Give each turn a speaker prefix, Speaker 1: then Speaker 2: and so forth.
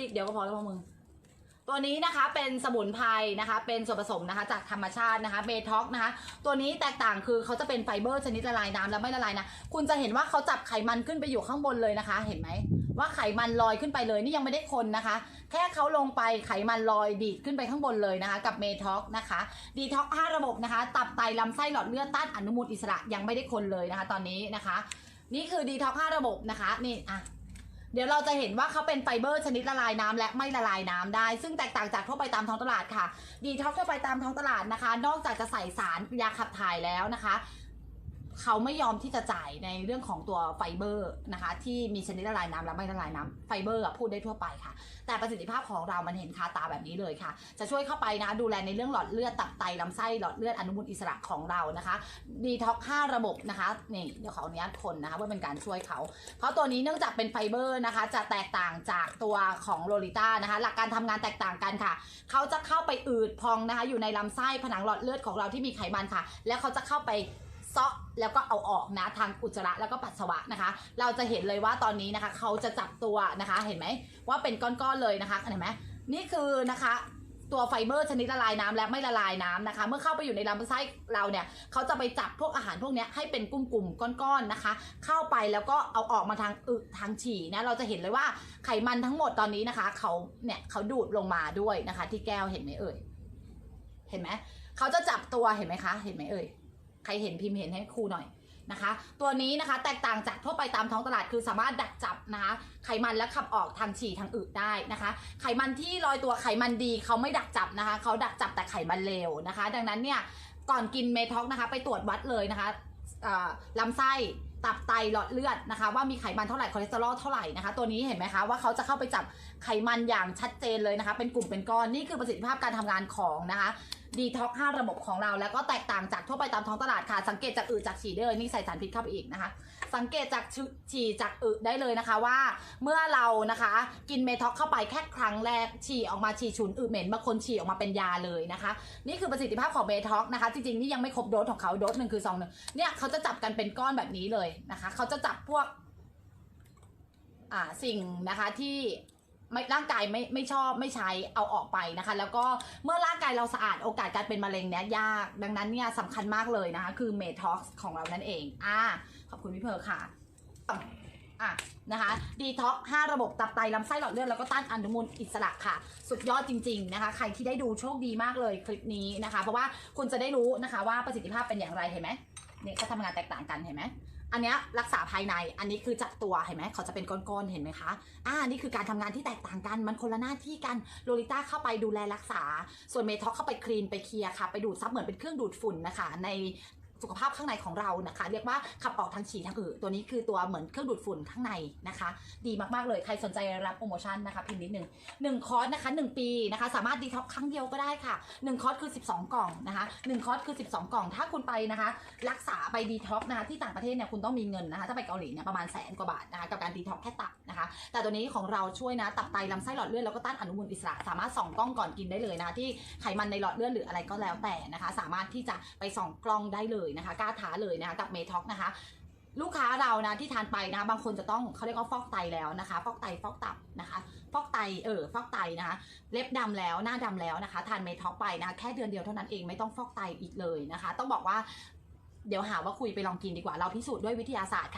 Speaker 1: อีกเดี๋ยวก็พอแล้วพวกมึงตัวนี้นะคะเป็นสมุนไพรนะคะ เป็นส่วนผสมนะคะจากธรรมชาตินะคะเบท็อกนะคะ ตัวนี้แตกต่างคือเขาจะเป็นไฟเบอร์ชนิดละลายน้ำและไม่ละลายนะคุณจะเห็นว่าเขาจับไขมันขึ้นไปอยู่ข้างบนเลยนะคะ เห็นไหมว่าไขมันลอยขึ้นไปเลยนี่ยังไม่ได้คนนะคะ แค่เขาลงไปไขมันลอยดีดขึ้นไปข้างบนเลยนะคะ กับเมท็อกนะคะดีท็อก5ระบบนะคะ ตับไตลำไส้หลอดเลือดต้านอนุมูลอิสระยังไม่ได้คนเลยนะคะ ตอนนี้นะคะ นี่คือดีท็อก5ระบบนะคะนี่อะ เดี๋ยวเราจะเห็นว่าเขาเป็นไฟเบอร์ชนิดละลายน้ำและไม่ละลายน้ำได้ ซึ่งแตกต่างจากทั่วไปตามท้องตลาดค่ะ ดีท็อกทั่วไปตามท้องตลาดนะคะ นอกจากจะใส่สารยาขับถ่ายแล้วนะคะ เขาไม่ยอมที่จะจ่ายในเรื่องของตัวไฟเบอร์นะคะ ที่มีชนิดละลายน้ำและไม่ละลายน้ำไฟเบอร์พูดได้ทั่วไปค่ะ แต่ประสิทธิภาพของเรามันเห็นคาตาแบบนี้เลยค่ะ จะช่วยเข้าไปนะดูแลในเรื่องหลอดเลือดตับไตลำไส้หลอดเลือดอนุมูลอิสระของเรานะคะดีท็อก5ระบบนะคะนี่เดี๋ยวขออนุญาตคนนะคะเพื่อเป็นการช่วยเขา เพราะตัวนี้เนื่องจากเป็นไฟเบอร์นะคะ จะแตกต่างจากตัวของโลลิต้านะคะ หลักการทำงานแตกต่างกันค่ะ เขาจะเข้าไปอืดพองนะคะ อยู่ในลำไส้ผนังหลอดเลือดของเราที่มีไขมันค่ะ แล้วเขาจะเข้าไป ซาะแล้วก็เอาออกนะทางอุจจาระแล้วก็ปัสสาวะนะคะ เราจะเห็นเลยว่าตอนนี้นะคะ เขาจะจับตัวนะคะเห็นไหมว่าเป็นก้อนๆเลยนะคะเห็นไหมนี่คือนะคะตัวไฟเบอร์ชนิดละลายน้ำและไม่ละลายน้ำนะคะ เมื่อเข้าไปอยู่ในลำไส้เราเนี่ยเขาจะไปจับพวกอาหารพวกนี้ให้เป็นกลุ่มๆก้อนๆนะคะ เข้าไปแล้วก็เอาออกมาทางอึทางฉี่นะเราจะเห็นเลยว่าไขมันทั้งหมดตอนนี้นะคะเขาเนี่ยเขาดูดลงมาด้วยนะคะ ที่แก้วเห็นไหมเอ่ยเห็นไหมเขาจะจับตัวเห็นไหมคะ เห็นไหมเอ่ย ใครเห็นพิมพ์เห็นให้ครูหน่อยนะคะ ตัวนี้นะคะแตกต่างจากทั่วไปตามท้องตลาดคือสามารถดักจับนะคะ ไขมันและขับออกทางฉี่ทางอึได้นะคะ ไขมันที่ลอยตัวไขมันดีเขาไม่ดักจับนะคะ เขาดักจับแต่ไขมันเลวนะคะ ดังนั้นเนี่ยก่อนกินเมท็อกนะคะ ไปตรวจวัดเลยนะคะลำไส้ตับไตหลอดเลือดนะคะ ว่ามีไขมันเท่าไหร่คอเลสเตอรอลเท่าไหร่นะคะ ตัวนี้เห็นไหมคะว่าเขาจะเข้าไปจับไขมันอย่างชัดเจนเลยนะคะ เป็นกลุ่มเป็นก้อนนี่คือประสิทธิภาพการทำงานของนะคะ ดีท็อก5ระบบของเรา แล้วก็แตกต่างจากทั่วไปตามท้องตลาดค่ะ สังเกตจากอึจากฉี่ได้เลยนี่ใส่สารพิษเข้าไปอีกนะคะ สังเกตจากฉี่จากอึได้เลยนะคะว่า เมื่อเรานะคะ กินเมท็อกเข้าไปแค่ครั้งแรกฉี่ออกมาฉี่ฉุนอึเหม็นบางคนฉี่ออกมาเป็นยาเลยนะคะ นี่คือประสิทธิภาพของเมท็อกนะคะ จริงๆนี่ยังไม่ครบโดสของเขาโดสหนึ่งคือซองหนึ่งเนี่ยเขาจะจับกันเป็นก้อนแบบนี้เลยนะคะ เขาจะจับพวกอ่าสิ่งนะคะที่ ไม่ร่างกายไม่ไม่ชอบไม่ใช้เอาออกไปนะคะ แล้วก็เมื่อร่างกายเราสะอาดโอกาสการเป็นมะเร็งเนี้ยยาก ดังนั้นเนี่ยสำคัญมากเลยนะคะ คือเมท็อกของเรานั่นเองอ่าขอบคุณพี่เพอร์ค่ะอะนะคะดีท็อก5ระบบตับไตลำไส้หลอดเลือดแล้วก็ต้านอนุมูลอิสระค่ะ สุดยอดจริง ๆนะคะ ใครที่ได้ดูโชคดีมากเลยคลิปนี้นะคะ เพราะว่าคุณจะได้รู้นะคะว่าประสิทธิภาพเป็นอย่างไรเห็นไหมเนี่ยเขาทำงานแตกต่างกันเห็นไหม อันเนี้ยรักษาภายใน อันนี้คือจัดตัวเห็นไหมเขาจะเป็นก้อนๆ เห็นไหมคะ อ่า นี่คือการทำงานที่แตกต่างกัน มันคนละหน้าที่กัน โลลิต้าเข้าไปดูแลรักษา ส่วนเมท็อกเข้าไปคลีนไปเคลียร์ค่ะ ไปดูดซับเหมือนเป็นเครื่องดูดฝุ่นนะคะ ใน สุขภาพข้างในของเรานะคะ เรียกว่าขับออกทางฉี่ทางอืดตัวนี้คือตัวเหมือนเครื่องดูดฝุ่นข้างในนะคะ ดีมากๆเลยใครสนใจรับโปรโมชั่นนะคะพิมพ์นิดนึงหนึ่งคอร์สนะคะหนึ่งปีนะคะ สามารถดีท็อกครั้งเดียวก็ได้ค่ะหนึ่งคอร์สคือ 12 กล่องนะคะหนึ่งคอร์สคือ 12 กล่อง ถ้าคุณไปนะคะ รักษาไปดีท็อกนะคะที่ต่างประเทศเนี่ยคุณต้องมีเงินนะคะถ้าไปเกาหลีเนี่ยประมาณแสนกว่าบาทนะคะกับการดีท็อกแค่ตับนะคะ แต่ตัวนี้ของเราช่วยนะตับไตลำไส้หลอดเลือดแล้วก็ต้านอนุมูลอิสระ สามารถส่องกล้องก่อนกินได้เลยนะคะที่ไขมันในหลอดเลือดหรืออะไรก็แล้วแต่นะคะ สามารถที่จะไปส่องกล้องได้เลยนะคะกล้าท้าเลยนะคะกับเมท็อกนะคะลูกค้าเรานะที่ทานไปนะคะบางคนจะต้องเขาเรียกว่าฟอกไตแล้วนะคะ ฟอกไตฟอกตับนะคะ ฟอกไตเออฟอกไตนะคะเล็บดำแล้วหน้าดำแล้วนะคะ ทานเมท็อกไปนะะแค่เดือนเดียวเท่านั้นเองไม่ต้องฟอกไตอีกเลยนะคะ ต้องบอกว่าเดี๋ยวหาว่าคุยไปลองกินดีกว่าเราพิสูจน์ด้วยวิทยาศาสตร์ค่ะ